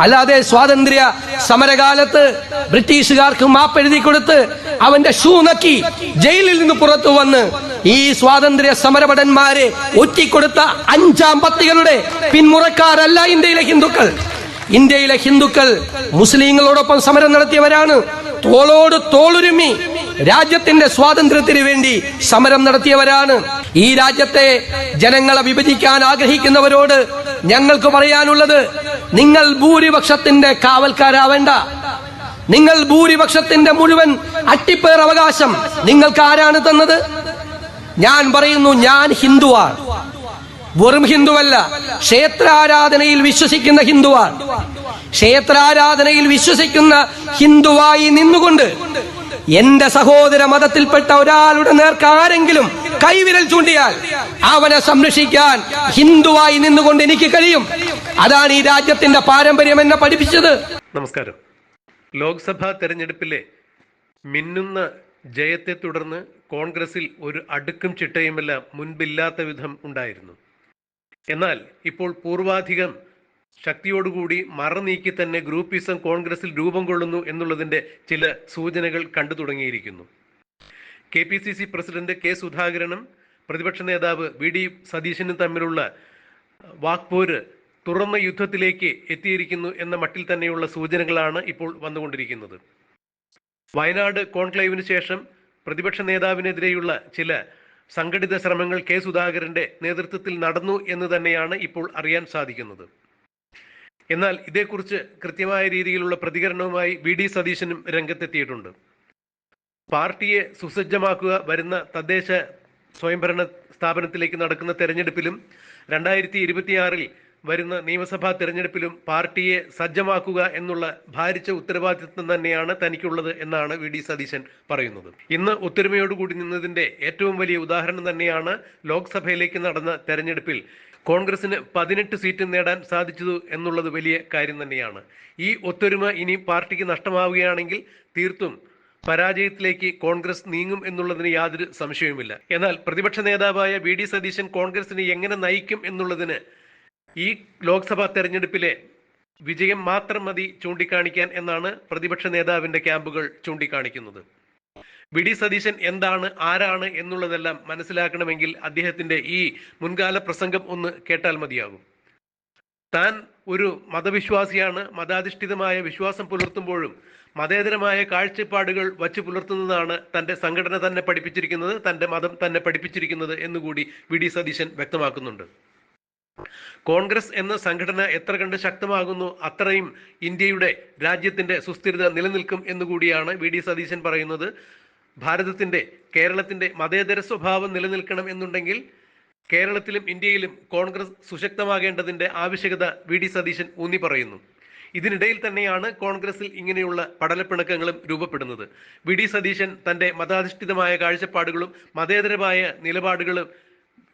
അല്ലാതെ സ്വാതന്ത്ര്യ സമരകാലത്ത് ബ്രിട്ടീഷുകാർക്ക് മാപ്പെഴുതി കൊടുത്ത് അവന്റെ ഷൂ നക്കി ജയിലിൽ നിന്ന് പുറത്തു വന്ന് ഈ സ്വാതന്ത്ര്യ സമരഭടന്മാരെ ഒറ്റിക്കൊടുത്ത അഞ്ചാം പത്തികളുടെ പിന്മുറക്കാരല്ല ഇന്ത്യയിലെ ഹിന്ദുക്കൾ. ഇന്ത്യയിലെ ഹിന്ദുക്കൾ മുസ്ലിങ്ങളോടൊപ്പം സമരം നടത്തിയവരാണ്. തോളോട് തോളുരുമി രാജ്യത്തിന്റെ സ്വാതന്ത്ര്യത്തിന് വേണ്ടി സമരം നടത്തിയവരാണ്. ഈ രാജ്യത്തെ ജനങ്ങളെ വിഭജിക്കാൻ ആഗ്രഹിക്കുന്നവരോട് ഞങ്ങൾക്ക് പറയാനുള്ളത് നിങ്ങൾ ഭൂരിപക്ഷത്തിന്റെ കാവൽക്കാരാവേണ്ട. നിങ്ങൾ ഭൂരിപക്ഷത്തിന്റെ മുഴുവൻ അട്ടിപ്പേർ അവകാശം. നിങ്ങൾക്ക് ആരാണ് തന്നത്? ഞാൻ പറയുന്നു ഞാൻ ഹിന്ദുവാണ്. വെറും ഹിന്ദുവല്ല ക്ഷേത്രാരാധനയിൽ വിശ്വസിക്കുന്ന ഹിന്ദുവാണ്. ക്ഷേത്രാരാധനയിൽ വിശ്വസിക്കുന്ന ഹിന്ദുവായി നിന്നുകൊണ്ട് എന്റെ സഹോദര മതത്തിൽപ്പെട്ട ഒരാളുടെ നേർക്ക് ആരെങ്കിലും കൈവിരൽ ചൂണ്ടിയാൽ അവനെ സംരക്ഷിക്കാൻ ഹിന്ദുവായി നിന്നുകൊണ്ട് എനിക്ക് കഴിയും. അതാണ് ഈ രാജ്യത്തിന്റെ പാരമ്പര്യം എന്നെ പഠിപ്പിച്ചത്. നമസ്കാരം. ലോക്സഭാ തെരഞ്ഞെടുപ്പിലെ മിന്നുന്ന ജയത്തെ തുടർന്ന് കോൺഗ്രസിൽ ഒരു അടുക്കും ചിട്ടയുമെല്ലാം മുൻപില്ലാത്ത വിധം ഉണ്ടായിരുന്നു. എന്നാൽ ഇപ്പോൾ പൂർവാധികം ശക്തിയോടുകൂടി മറനീക്കി തന്നെ ഗ്രൂപ്പിസം കോൺഗ്രസിൽ രൂപം കൊള്ളുന്നു എന്നുള്ളതിന്റെ ചില സൂചനകൾ കണ്ടു തുടങ്ങിയിരിക്കുന്നു. K P C C president K സുധാകരനും പ്രതിപക്ഷ നേതാവ് വി ഡി സതീശനും തമ്മിലുള്ള വാക്പോര് തുറന്ന യുദ്ധത്തിലേക്ക് എത്തിയിരിക്കുന്നു എന്ന മട്ടിൽ തന്നെയുള്ള സൂചനകളാണ് ഇപ്പോൾ വന്നുകൊണ്ടിരിക്കുന്നത്. വയനാട് കോൺക്ലേവിന് ശേഷം പ്രതിപക്ഷ നേതാവിനെതിരെയുള്ള ചില സംഘടിത ശ്രമങ്ങൾ കെ സുധാകരന്റെ നേതൃത്വത്തിൽ നടന്നു എന്ന് തന്നെയാണ് ഇപ്പോൾ അറിയാൻ സാധിക്കുന്നത്. എന്നാൽ ഇതേക്കുറിച്ച് കൃത്യമായ രീതിയിലുള്ള പ്രതികരണവുമായി വി ഡി സതീശനും രംഗത്തെത്തിയിട്ടുണ്ട്. പാർട്ടിയെ സുസജ്ജമാക്കുക വരുന്ന തദ്ദേശ സ്വയംഭരണ സ്ഥാപനത്തിലേക്ക് നടക്കുന്ന തെരഞ്ഞെടുപ്പിലും രണ്ടായിരത്തി ഇരുപത്തിയാറിൽ വരുന്ന നിയമസഭാ തെരഞ്ഞെടുപ്പിലും പാർട്ടിയെ സജ്ജമാക്കുക എന്നുള്ള ഭാരിച്ച ഉത്തരവാദിത്വം തന്നെയാണ് തനിക്കുള്ളത് എന്നാണ് വി ഡി സതീശൻ പറയുന്നത്. ഇന്ന് ഒത്തൊരുമയോടുകൂടി നിന്നതിന്റെ ഏറ്റവും വലിയ ഉദാഹരണം തന്നെയാണ് ലോക്സഭയിലേക്ക് നടന്ന തെരഞ്ഞെടുപ്പിൽ കോൺഗ്രസിന് പതിനെട്ട് സീറ്റ് നേടാൻ സാധിച്ചതു എന്നുള്ളത് വലിയ കാര്യം തന്നെയാണ്. ഈ ഒത്തൊരുമ ഇനി പാർട്ടിക്ക് നഷ്ടമാവുകയാണെങ്കിൽ തീർത്തും പരാജയത്തിലേക്ക് കോൺഗ്രസ് നീങ്ങും എന്നുള്ളതിന് യാതൊരു സംശയവുമില്ല. എന്നാൽ പ്രതിപക്ഷ നേതാവായ വി ഡി സതീശൻ കോൺഗ്രസിനെ എങ്ങനെ നയിക്കും എന്നുള്ളതിന് ഈ ലോക്സഭാ തെരഞ്ഞെടുപ്പിലെ വിജയം മാത്രം മതി ചൂണ്ടിക്കാണിക്കാൻ എന്നാണ് പ്രതിപക്ഷ നേതാവിന്റെ ക്യാമ്പുകൾ ചൂണ്ടിക്കാണിക്കുന്നത്. വി. ഡി. സതീശൻ എന്താണ് ആരാണ് എന്നുള്ളതെല്ലാം മനസ്സിലാക്കണമെങ്കിൽ അദ്ദേഹത്തിന്റെ ഈ മുൻകാല പ്രസംഗം ഒന്ന് കേട്ടാൽ മതിയാകും. താൻ ഒരു മതവിശ്വാസിയാണ് മതാധിഷ്ഠിതമായ വിശ്വാസം പുലർത്തുമ്പോഴും മതേതരമായ കാഴ്ചപ്പാടുകൾ വച്ചു പുലർത്തുന്നതാണ് തന്റെ സംഘടന തന്നെ പഠിപ്പിച്ചിരിക്കുന്നത് തന്റെ മതം തന്നെ പഠിപ്പിച്ചിരിക്കുന്നത് എന്നുകൂടി വി. ഡി. സതീശൻ വ്യക്തമാക്കുന്നുണ്ട്. കോൺഗ്രസ് എന്ന സംഘടന എത്ര കണ്ട് ശക്തമാകുന്നു അത്രയും ഇന്ത്യയുടെ രാജ്യത്തിന്റെ സുസ്ഥിരത നിലനിൽക്കും എന്നുകൂടിയാണ് വി ഡി സതീശൻ പറയുന്നത്. ഭാരതത്തിന്റെ കേരളത്തിന്റെ മതേതര സ്വഭാവം നിലനിൽക്കണം എന്നുണ്ടെങ്കിൽ കേരളത്തിലും ഇന്ത്യയിലും കോൺഗ്രസ് സുശക്തമാകേണ്ടതിന്റെ ആവശ്യകത വി ഡി സതീശൻ ഊന്നി പറയുന്നു. ഇതിനിടയിൽ തന്നെയാണ് കോൺഗ്രസിൽ ഇങ്ങനെയുള്ള പടലപ്പിണക്കങ്ങളും രൂപപ്പെടുന്നത്. വി ഡി സതീശൻ തന്റെ മതാധിഷ്ഠിതമായ കാഴ്ചപ്പാടുകളും മതേതരമായ നിലപാടുകളും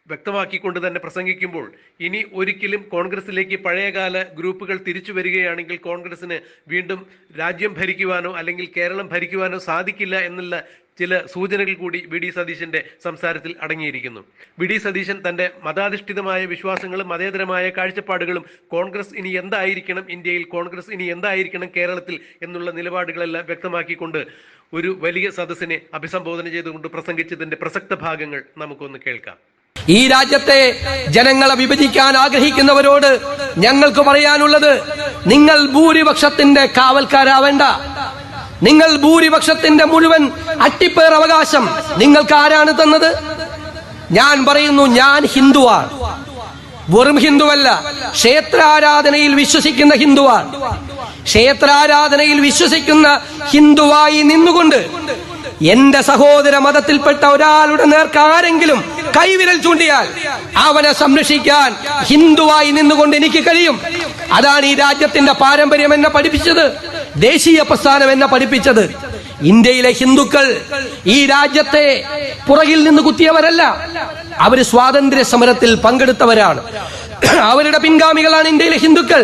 വ്യക്തമാക്കിക്കൊണ്ട് തന്നെ പ്രസംഗിക്കുമ്പോൾ ഇനി ഒരിക്കലും കോൺഗ്രസിലേക്ക് പഴയകാല ഗ്രൂപ്പുകൾ തിരിച്ചു വരികയാണെങ്കിൽ കോൺഗ്രസിന് വീണ്ടും രാജ്യം ഭരിക്കുവാനോ അല്ലെങ്കിൽ കേരളം ഭരിക്കുവാനോ സാധിക്കില്ല എന്നുള്ള ചില സൂചനകൾ കൂടി വി ഡി സതീശന്റെ സംസാരത്തിൽ അടങ്ങിയിരിക്കുന്നു. വി ഡി സതീശൻ തന്റെ മതാധിഷ്ഠിതമായ വിശ്വാസങ്ങളും മതേതരമായ കാഴ്ചപ്പാടുകളും കോൺഗ്രസ് ഇനി എന്തായിരിക്കണം ഇന്ത്യയിൽ കോൺഗ്രസ് ഇനി എന്തായിരിക്കണം കേരളത്തിൽ എന്നുള്ള നിലപാടുകളെല്ലാം വ്യക്തമാക്കിക്കൊണ്ട് ഒരു വലിയ സദസ്സിനെ അഭിസംബോധന ചെയ്തുകൊണ്ട് പ്രസംഗിച്ചതിന്റെ പ്രസക്ത ഭാഗങ്ങൾ നമുക്കൊന്ന് കേൾക്കാം. ഈ രാജ്യത്തെ ജനങ്ങളെ വിഭജിക്കാൻ ആഗ്രഹിക്കുന്നവരോട് ഞങ്ങൾക്ക് പറയാനുള്ളത് നിങ്ങൾ ഭൂരിപക്ഷത്തിന്റെ കാവൽക്കാരാവേണ്ട. നിങ്ങൾ ഭൂരിപക്ഷത്തിന്റെ മുഴുവൻ അട്ടിപ്പേർ അവകാശം നിങ്ങൾക്ക് ആരാണ് തന്നത്? ഞാൻ പറയുന്നു ഞാൻ ഹിന്ദുവാണ്. വെറും ഹിന്ദുവല്ല ക്ഷേത്രാരാധനയിൽ വിശ്വസിക്കുന്ന ഹിന്ദുവാണ്. ക്ഷേത്രാരാധനയിൽ വിശ്വസിക്കുന്ന ഹിന്ദുവായി നിന്നുകൊണ്ട് എന്റെ സഹോദര മതത്തിൽപ്പെട്ട ഒരാളുടെ നേർക്ക് ആരെങ്കിലും കൈവിരൽ ചൂണ്ടിയാൽ അവനെ സംരക്ഷിക്കാൻ ഹിന്ദുവായി നിന്നുകൊണ്ട് എനിക്ക് കഴിയും. അതാണ് ഈ രാജ്യത്തിന്റെ പാരമ്പര്യം എന്നെ പഠിപ്പിച്ചത് ദേശീയ പ്രസ്ഥാനം എന്നെ പഠിപ്പിച്ചത്. ഇന്ത്യയിലെ ഹിന്ദുക്കൾ ഈ രാജ്യത്തെ പുറകിൽ നിന്ന് കുത്തിയവരല്ല. അവർ സ്വാതന്ത്ര്യ സമരത്തിൽ പങ്കെടുത്തവരാണ്. അവരുടെ പിൻഗാമികളാണ് ഇന്ത്യയിലെ ഹിന്ദുക്കൾ.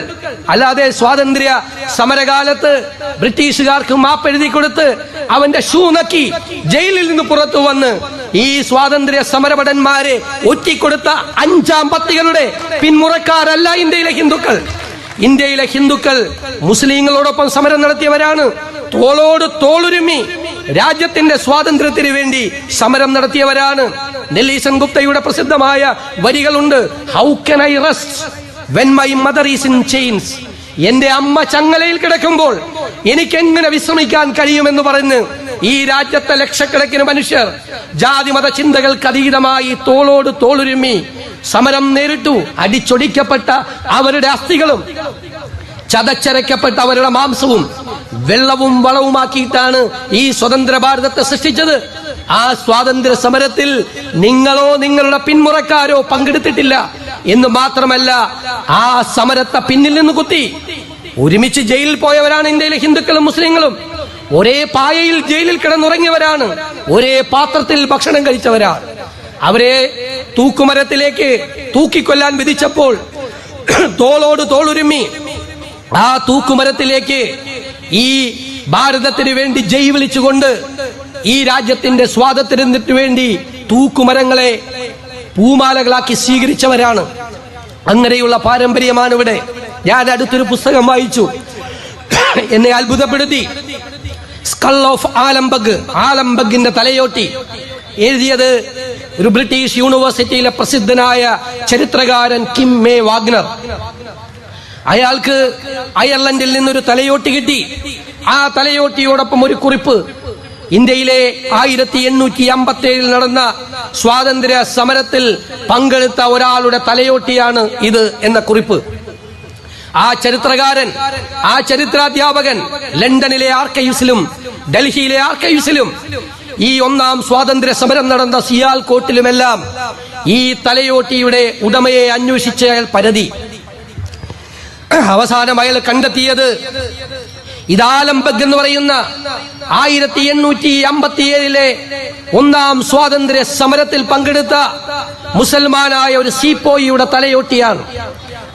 അല്ലാതെ സ്വാതന്ത്ര്യ സമരകാലത്ത് ബ്രിട്ടീഷുകാർക്ക് മാപ്പെഴുതി കൊടുത്ത് അവന്റെ ഷൂ നക്കി ജയിലിൽ നിന്ന് പുറത്തു വന്ന് ഈ സ്വാതന്ത്ര്യ സമരഭടന്മാരെ ഒറ്റിക്കൊടുത്ത അഞ്ചാം പത്തികളുടെ പിന്മുറക്കാരല്ല ഇന്ത്യയിലെ ഹിന്ദുക്കൾ. ഇന്ത്യയിലെ ഹിന്ദുക്കൾ മുസ്ലിങ്ങളോടൊപ്പം സമരം നടത്തിയവരാണ്. തോളോട് തോളുരുമ്മി രാജ്യത്തിന്റെ സ്വാതന്ത്ര്യത്തിന് വേണ്ടി സമരം നടത്തിയവരാണ്. നെല്ലീസൻ ഗുപ്തയുടെ പ്രസിദ്ധമായ വരികളുണ്ട്. How can I rest when my mother is in chains എന്റെ അമ്മ ചങ്ങലയിൽ കിടക്കുമ്പോൾ എനിക്ക് എങ്ങനെ വിശ്രമിക്കാൻ കഴിയുമെന്ന് പറഞ്ഞ് ഈ രാജ്യത്തെ ലക്ഷക്കണക്കിന് മനുഷ്യർ ജാതിമത ചിന്തകൾക്ക് അതീതമായി തോളോട് തോളുരുമ്മി സമരം നേരിട്ടു. അടിച്ചൊടിക്കപ്പെട്ട അവരുടെ അസ്ഥികളും ചതച്ചരയ്ക്കപ്പെട്ട അവരുടെ മാംസവും വെള്ളവും വളവുമാക്കിയിട്ടാണ് ഈ സ്വതന്ത്ര ഭാരതത്തെ സൃഷ്ടിച്ചത്. ആ സ്വാതന്ത്ര്യ സമരത്തിൽ നിങ്ങളോ നിങ്ങളുടെ പിന്മുറക്കാരോ പങ്കെടുത്തിട്ടില്ല എന്ന് മാത്രമല്ല ആ സമരത്തെ പിന്നിൽ നിന്ന് കുത്തി. ഒരുമിച്ച് ജയിലിൽ പോയവരാണ് ഇന്ത്യയിലെ ഹിന്ദുക്കളും മുസ്ലിങ്ങളും. ഒരേ പായയിൽ ജയിലിൽ കിടന്നുറങ്ങിയവരാണ്. ഒരേ പാത്രത്തിൽ ഭക്ഷണം കഴിച്ചവരാണ്. അവരെ തൂക്കുമരത്തിലേക്ക് തൂക്കിക്കൊല്ലാൻ വിധിച്ചപ്പോൾ തോളോട് തോളുരുമ്മി ആ തൂക്കുമരത്തിലേക്ക് ഈ ഭാരതത്തിന് വേണ്ടി ജയ് വിളിച്ചുകൊണ്ട് ഈ രാജ്യത്തിന്റെ സ്വാതന്ത്ര്യത്തിന് വേണ്ടി തൂക്കുമരങ്ങളെ പൂമാലകളാക്കി സ്വീകരിച്ചവരാണ്. അങ്ങനെയുള്ള പാരമ്പര്യമാണ് ഇവിടെ. ഞാൻ അടുത്തൊരു പുസ്തകം വായിച്ചു. എന്നെ അത്ഭുതപ്പെടുത്തി. സ്കൾ ഓഫ് ആലംബഗ് ആലംബഗിന്റെ തലയോട്ടി. എഴുതിയത് ഒരു ബ്രിട്ടീഷ് യൂണിവേഴ്സിറ്റിയിലെ പ്രസിദ്ധനായ ചരിത്രകാരൻ കിം മേ വാഗ്നർ. അയാൾക്ക് അയർലൻഡിൽ നിന്നൊരു തലയോട്ടി കിട്ടി. ആ തലയോട്ടിയോടൊപ്പം ഒരു കുറിപ്പ്. ഇന്ത്യയിലെ ആയിരത്തി എണ്ണൂറ്റി അമ്പത്തി ഏഴിൽ നടന്ന സ്വാതന്ത്ര്യ സമരത്തിൽ പങ്കെടുത്ത ഒരാളുടെ തലയോട്ടിയാണ് ഇത് എന്ന കുറിപ്പ്. ആ ചരിത്രകാരൻ ആ ചരിത്രാധ്യാപകൻ ലണ്ടനിലെ ആർക്കൈവ്സിലും ഡൽഹിയിലെ ആർക്കൈവ്സിലും ഈ ഒന്നാം സ്വാതന്ത്ര്യ സമരം നടന്ന സിയാൽ കോട്ടിലുമെല്ലാം ഈ തലയോട്ടിയുടെ ഉടമയെ അന്വേഷിച്ചയാൾ പരതി അവസാനം അയാൾ കണ്ടെത്തിയത് ഇതാലംബഗ് എന്ന് പറയുന്ന ആയിരത്തി എണ്ണൂറ്റി അമ്പത്തിയേഴിലെ ഒന്നാം സ്വാതന്ത്ര്യ സമരത്തിൽ പങ്കെടുത്ത മുസൽമാനായ ഒരു സീപ്പോയിയുടെ തലയോട്ടിയാണ്.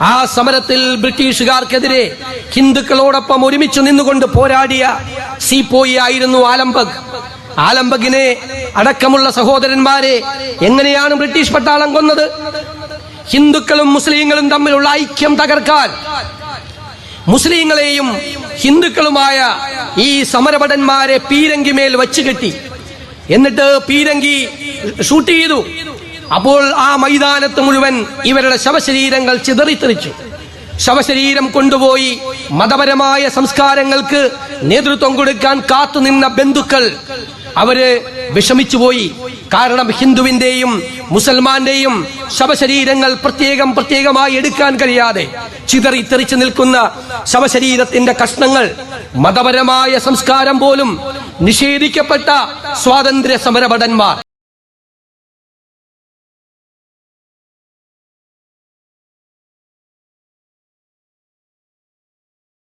ആ സമരത്തിൽ ബ്രിട്ടീഷുകാർക്കെതിരെ ഹിന്ദുക്കളോടൊപ്പം ഒരുമിച്ച് നിന്നുകൊണ്ട് പോരാടിയ സീപ്പോയി ആയിരുന്നു ആലംബഗ് ആലംബഗിനെ അടക്കമുള്ള സഹോദരന്മാരെ എങ്ങനെയാണ് ബ്രിട്ടീഷ് പട്ടാളം കൊന്നത്? ഹിന്ദുക്കളും മുസ്ലിങ്ങളും തമ്മിലുള്ള ഐക്യം തകർക്കാൻ മുസ്ലിങ്ങളെയും ഹിന്ദുക്കളുമായ ഈ സമരഭടന്മാരെ പീരങ്കി മേൽ വച്ചു കെട്ടി. എന്നിട്ട് പീരങ്കി ഷൂട്ട് ചെയ്തു. അപ്പോൾ ആ മൈതാനത്ത് മുഴുവൻ ഇവരുടെ ശവശരീരങ്ങൾ ചിതറിത്തെറിച്ചു. ശവശരീരം കൊണ്ടുപോയി മതപരമായ സംസ്കാരങ്ങൾക്ക് നേതൃത്വം കൊടുക്കാൻ കാത്തുനിന്ന ബന്ധുക്കൾ അവർ വിഷമിച്ചുപോയി. കാരണം ഹിന്ദുവിന്റെയും മുസൽമാന്റെയും ശവശരീരങ്ങൾ പ്രത്യേകം പ്രത്യേകമായി എടുക്കാൻ കഴിയാതെ ചിതറി തെറിച്ചു നിൽക്കുന്ന ശവശരീരത്തിന്റെ കഷ്ണങ്ങൾ മതപരമായ സംസ്കാരം പോലും നിഷേധിക്കപ്പെട്ട സ്വാതന്ത്ര്യ സമരഭടന്മാർ